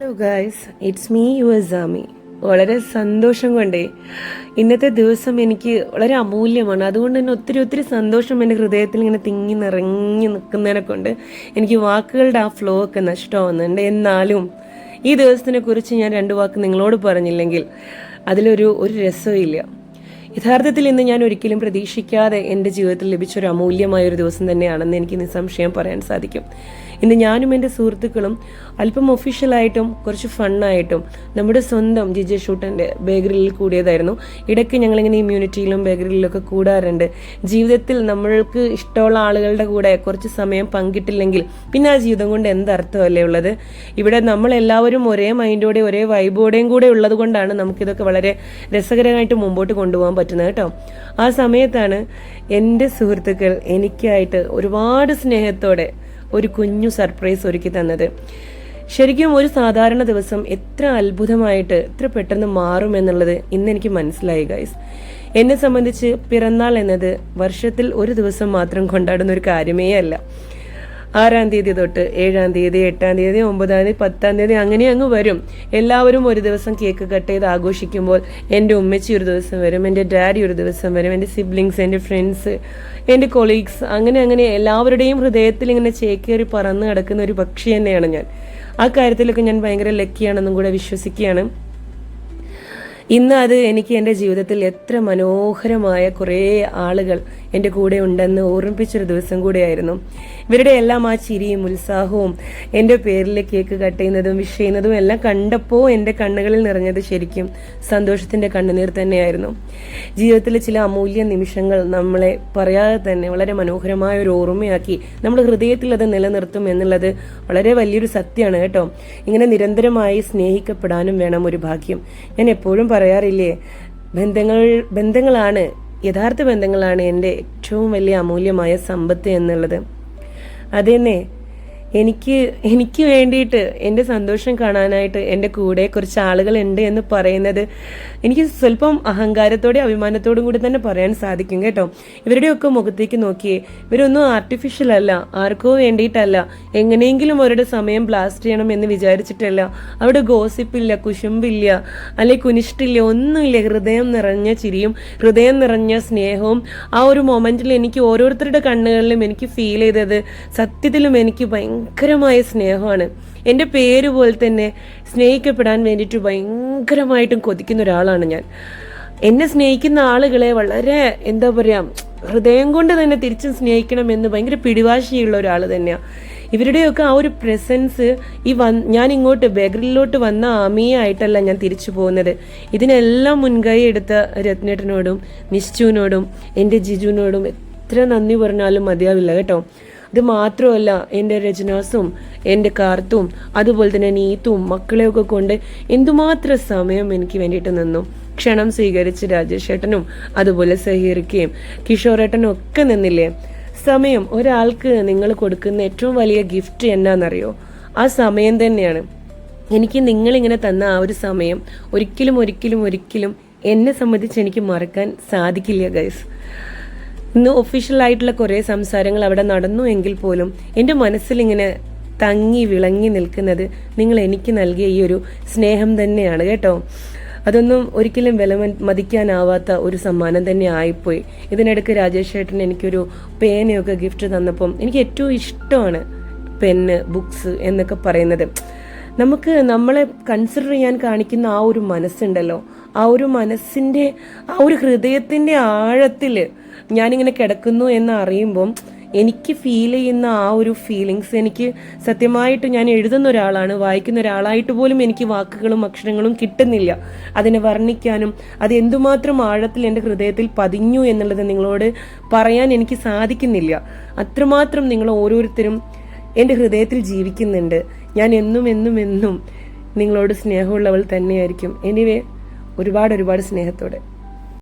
Hello guys it's me U S Ami വളരെ സന്തോഷം കൊണ്ടേ ഇന്നത്തെ ദിവസം എനിക്ക് വളരെ അമൂല്യമാണ്. അതുകൊണ്ട് തന്നെ ഒത്തിരി ഒത്തിരി സന്തോഷം എന്റെ ഹൃദയത്തിൽ ഇങ്ങനെ തിങ്ങി നിറഞ്ഞു നിൽക്കുന്നതിനെ കൊണ്ട് എനിക്ക് വാക്കുകളുടെ ആ ഫ്ലോ ഒക്കെ നഷ്ടമാവുന്നുണ്ട്. എന്നാലും ഈ ദിവസത്തിനെ കുറിച്ച് ഞാൻ രണ്ട് വാക്ക് നിങ്ങളോട് പറഞ്ഞില്ലെങ്കിൽ അതിലൊരു ഒരു രസവും ഇല്ല യഥാർത്ഥത്തിൽ ഇന്ന് ഞാൻ ഒരിക്കലും പ്രതീക്ഷിക്കാതെ എന്റെ ജീവിതത്തിൽ ലഭിച്ച ഒരു അമൂല്യമായ ഒരു ദിവസം തന്നെയാണെന്ന് എനിക്ക് നിസ്സംശയം പറയാൻ സാധിക്കും. ഇന്ന് ഞാനും എന്റെ സുഹൃത്തുക്കളും അല്പം ഒഫീഷ്യലായിട്ടും കുറച്ച് ഫണ്ണായിട്ടും നമ്മുടെ സ്വന്തം ജിജെ ഷൂട്ടന്റെ ബേക്കറിയിൽ കൂടിയതായിരുന്നു. ഇടയ്ക്ക് ഞങ്ങളിങ്ങനെ ഇമ്മ്യൂണിറ്റിയിലും ബേക്കറിയിലൊക്കെ കൂടാറുണ്ട്. ജീവിതത്തിൽ നമ്മൾക്ക് ഇഷ്ടമുള്ള ആളുകളുടെ കൂടെ കുറച്ച് സമയം പങ്കിട്ടില്ലെങ്കിൽ പിന്നെ ആ ജീവിതം കൊണ്ട് എന്തർത്ഥമല്ലേ ഉള്ളത്? ഇവിടെ നമ്മളെല്ലാവരും ഒരേ മൈൻഡോടെ ഒരേ വൈബോടെയും കൂടെ ഉള്ളത് കൊണ്ടാണ് നമുക്കിതൊക്കെ വളരെ രസകരമായിട്ട് മുമ്പോട്ട് കൊണ്ടുപോകാൻ പറ്റുന്നത് കേട്ടോ. ആ സമയത്താണ് എന്റെ സുഹൃത്തുക്കൾ എനിക്കായിട്ട് ഒരുപാട് സ്നേഹത്തോടെ ഒരു കുഞ്ഞു സർപ്രൈസ് ഒരുക്കി തന്നത്. ശരിക്കും ഒരു സാധാരണ ദിവസം എത്ര അത്ഭുതമായിട്ട് എത്ര പെട്ടെന്ന് മാറുമെന്നുള്ളത് ഇന്ന് എനിക്ക് മനസ്സിലായി ഗൈസ് എന്നെ സംബന്ധിച്ച് പിറന്നാൾ എന്നത് വർഷത്തിൽ ഒരു ദിവസം മാത്രം കൊണ്ടാടുന്ന ഒരു കാര്യമേ അല്ല. ആറാം തീയതി തൊട്ട് ഏഴാം തീയതി എട്ടാം തീയതി ഒമ്പതാം തീയതി പത്താം തീയതി അങ്ങനെ അങ്ങ് വരും. എല്ലാവരും ഒരു ദിവസം കേക്ക് കട്ട് ചെയ്ത് ആഘോഷിക്കുമ്പോൾ എന്റെ ഉമ്മച്ചി ഒരു ദിവസം വരും എന്റെ ഡാഡി ഒരു ദിവസം വരും എന്റെ സിബ്ലിങ്സ് എന്റെ ഫ്രണ്ട്സ് എന്റെ കൊളീഗ്സ് അങ്ങനെ അങ്ങനെ എല്ലാവരുടെയും ഹൃദയത്തിൽ ഇങ്ങനെ ചേക്കേറി പറന്ന് കിടക്കുന്ന ഒരു പക്ഷി തന്നെയാണ് ഞാൻ. ആ കാര്യത്തിലൊക്കെ ഞാൻ ഭയങ്കര ലക്കിയാണെന്നും കൂടെ വിശ്വസിക്കുകയാണ്. ഇന്ന് അത് എനിക്ക് എന്റെ ജീവിതത്തിൽ എത്ര മനോഹരമായ കുറേ ആളുകൾ എന്റെ കൂടെ ഉണ്ടെന്ന് ഓർമ്മിപ്പിച്ചൊരു ദിവസം കൂടെയായിരുന്നു. ഇവരുടെ എല്ലാം ആ ചിരിയും ഉത്സാഹവും എന്റെ പേരിൽ കേക്ക് കട്ട് ചെയ്യുന്നതും വിഷ് ചെയ്യുന്നതും എല്ലാം കണ്ടപ്പോൾ എന്റെ കണ്ണുകളിൽ നിറഞ്ഞത് ശരിക്കും സന്തോഷത്തിന്റെ കണ്ണുനീർ തന്നെയായിരുന്നു. ജീവിതത്തിലെ ചില അമൂല്യ നിമിഷങ്ങൾ നമ്മളെ പറയാതെ തന്നെ വളരെ മനോഹരമായ ഒരു ഓർമ്മയാക്കി നമ്മൾ ഹൃദയത്തിൽ അത് നിലനിർത്തും എന്നുള്ളത് വളരെ വലിയൊരു സത്യമാണ് കേട്ടോ. ഇങ്ങനെ നിരന്തരമായി സ്നേഹിക്കപ്പെടാനും വേണം ഒരു ഭാഗ്യം. ഞാൻ എപ്പോഴും പറയാറില്ലേ ബന്ധങ്ങൾ ബന്ധങ്ങളാണ് യഥാർത്ഥ ബന്ധങ്ങളാണ് എന്റെ ഏറ്റവും വലിയ അമൂല്യമായ സമ്പത്ത് എന്നുള്ളത്. അതെന്നെ എനിക്ക് എനിക്ക് വേണ്ടിയിട്ട് എന്റെ സന്തോഷം കാണാനായിട്ട് എന്റെ കൂടെ കുറച്ച് ആളുകളുണ്ട് എന്ന് പറയുന്നത് എനിക്ക് സ്വല്പം അഹങ്കാരത്തോടെ അഭിമാനത്തോടും കൂടി തന്നെ പറയാൻ സാധിക്കും കേട്ടോ. ഇവരുടെയൊക്കെ മുഖത്തേക്ക് നോക്കിയേ ഇവരൊന്നും ആർട്ടിഫിഷ്യൽ അല്ല ആർക്കോ വേണ്ടിയിട്ടല്ല എങ്ങനെയെങ്കിലും അവരുടെ സമയം ബ്ലാസ്റ്റ് ചെയ്യണം എന്ന് വിചാരിച്ചിട്ടല്ല. അവിടെ ഗോസിപ്പില്ല കുശുമ്പില്ല അല്ലെ കുനിഷ്ടില്ല ഒന്നുമില്ല ഹൃദയം നിറഞ്ഞ ചിരിയും ഹൃദയം നിറഞ്ഞ സ്നേഹവും. ആ ഒരു മൊമെന്റിൽ എനിക്ക് ഓരോരുത്തരുടെ കണ്ണുകളിലും എനിക്ക് ഫീൽ ചെയ്തത് സത്യത്തിലും എനിക്ക് ഭയങ്കരമായ സ്നേഹമാണ്. എന്റെ പേര് പോലെ തന്നെ സ്നേഹിക്കപ്പെടാൻ വേണ്ടിയിട്ട് ഭയങ്കരമായിട്ടും കൊതിക്കുന്ന ഒരാളാണ് ഞാൻ. എന്നെ സ്നേഹിക്കുന്ന ആളുകളെ വളരെ എന്താ പറയുക ഹൃദയം കൊണ്ട് തന്നെ തിരിച്ചും സ്നേഹിക്കണമെന്ന് ഭയങ്കര പിടിവാശിയുള്ള ഒരാൾ തന്നെയാണ് ഇവരുടെയൊക്കെ ആ ഒരു പ്രസൻസ് ഈ വൻ ഞാൻ ഇങ്ങോട്ട് ബേക്കറിയിലോട്ട് വന്ന ആമിയായിട്ടല്ല ഞാൻ തിരിച്ചു പോകുന്നത്. ഇതിനെല്ലാം മുൻകൈ എടുത്ത രത്നേട്ടനോടും നിശ്ചുവിനോടും എന്റെ ജിജുവിനോടും എത്ര നന്ദി പറഞ്ഞാലും മതിയാവില്ല കേട്ടോ. ഇത് മാത്രമല്ല എന്റെ രചനാസും എന്റെ കാർത്തും അതുപോലെ തന്നെ നീത്തും മക്കളെയൊക്കെ കൊണ്ട് എന്തുമാത്രം സമയം എനിക്ക് വേണ്ടിയിട്ട് നിന്നു. ക്ഷണം സ്വീകരിച്ച് രാജേഷ് ഏട്ടനും അതുപോലെ സഹീറിക്കയും കിഷോറേട്ടനും ഒക്കെ നിന്നില്ലേ? സമയം ഒരാൾക്ക് നിങ്ങൾ കൊടുക്കുന്ന ഏറ്റവും വലിയ ഗിഫ്റ്റ് എന്നാണെന്നറിയോ ആ സമയം തന്നെയാണ്. എനിക്ക് നിങ്ങളിങ്ങനെ തന്ന ആ ഒരു സമയം ഒരിക്കലും ഒരിക്കലും ഒരിക്കലും എന്നെ സംബന്ധിച്ച് എനിക്ക് മറക്കാൻ സാധിക്കില്ല ഗൈസ് ഇന്ന് ഒഫീഷ്യൽ ആയിട്ടുള്ള കുറേ സംസാരങ്ങൾ അവിടെ നടന്നു എങ്കിൽ പോലും എന്റെ മനസ്സിലിങ്ങനെ തങ്ങി വിളങ്ങി നിൽക്കുന്നത് നിങ്ങൾ എനിക്ക് നൽകിയ ഈ ഒരു സ്നേഹം തന്നെയാണ് കേട്ടോ. അതൊന്നും ഒരിക്കലും വില മതിക്കാനാവാത്ത ഒരു സമ്മാനം തന്നെ ആയിപ്പോയി. ഇതിനിടയ്ക്ക് രാജേഷ് ചേട്ടൻ എനിക്കൊരു പേനയൊക്കെ ഗിഫ്റ്റ് തന്നപ്പം എനിക്ക് ഏറ്റവും ഇഷ്ടമാണ് പെന്ന് ബുക്സ് എന്നൊക്കെ പറയുന്നത്. നമുക്ക് നമ്മളെ കൺസിഡർ ചെയ്യാൻ കാണിക്കുന്ന ആ ഒരു മനസ്സുണ്ടല്ലോ. ആ ഒരു മനസ്സിന്റെ ആ ഒരു ഹൃദയത്തിന്റെ ആഴത്തിൽ ഞാനിങ്ങനെ കിടക്കുന്നു എന്ന് അറിയുമ്പം എനിക്ക് ഫീൽ ചെയ്യുന്ന ആ ഒരു ഫീലിങ്സ് എനിക്ക് സത്യമായിട്ട് ഞാൻ എഴുതുന്ന ഒരാളാണ് വായിക്കുന്ന ഒരാളായിട്ട് പോലും എനിക്ക് വാക്കുകളും അക്ഷരങ്ങളും കിട്ടുന്നില്ല. അതിനെ വർണിക്കാനും അത് എന്തുമാത്രം ആഴത്തിൽ എന്റെ ഹൃദയത്തിൽ പതിഞ്ഞു എന്നുള്ളത് നിങ്ങളോട് പറയാൻ എനിക്ക് സാധിക്കുന്നില്ല. അത്രമാത്രം നിങ്ങൾ ഓരോരുത്തരും എന്റെ ഹൃദയത്തിൽ ജീവിക്കുന്നുണ്ട്. ഞാൻ എന്നും എന്നും എന്നും നിങ്ങളോട് സ്നേഹമുള്ളവൾ തന്നെയായിരിക്കും. എനിവേ ഒരുപാട് ഒരുപാട് സ്നേഹത്തോടെ.